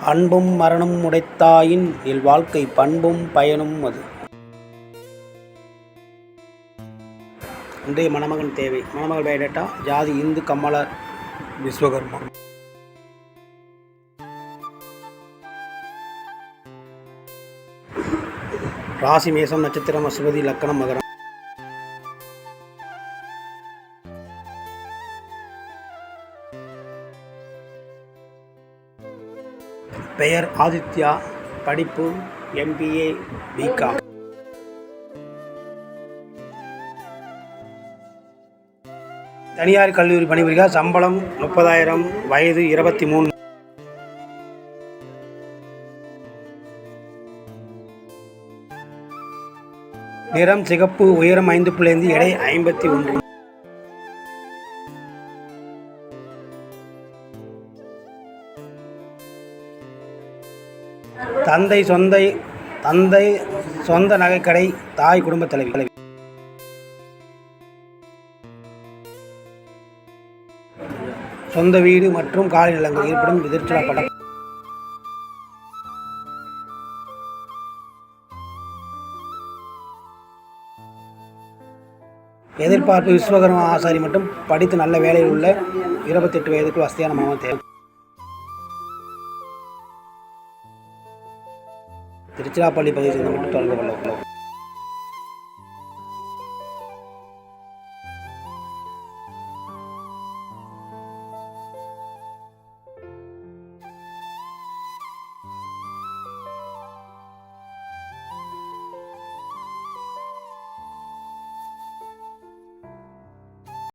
அன்பும் மரணம் உடைத்தாயின் இல்வாழ்க்கை பண்பும் பயனும் அது. இன்றைய மணமகன் தேவை. மணமகள் பயோடேட்டா ஜாதி இந்து கமலர் விஸ்வகர்மா. ராசி மேசம் நட்சத்திரம் அசுபதி லக்கணம் மகரம். பெயர் ஆதித்யா படிப்பு எம்பிஏ பிகாம் தனியார் கல்லூரி பணிபுரிக சம்பளம் முப்பதாயிரம் வயது இருபத்தி மூணு. நிறம் சிகப்பு உயரம் ஐந்து புள்ளி எடை ஐம்பத்தி ஒன்று. தந்தை சொந்த தந்தை சொந்த நகைக்கடை தாய் குடும்பத் தலைவி. சொந்த வீடு மற்றும் காலை நிலங்கள் இருப்பிடம் எதிர்ச்சிலா படம். எதிர்பார்ப்பு விஸ்வகர்மா ஆசாரி மட்டும் படித்து நல்ல வேலையில் உள்ள இருபத்தெட்டு வயதுக்கு வசதியான மாணவன் தேவை. திருச்சிராப்பள்ளி பகுதியை சேர்ந்த மட்டும் தொடர்பு கொள்ளவும்.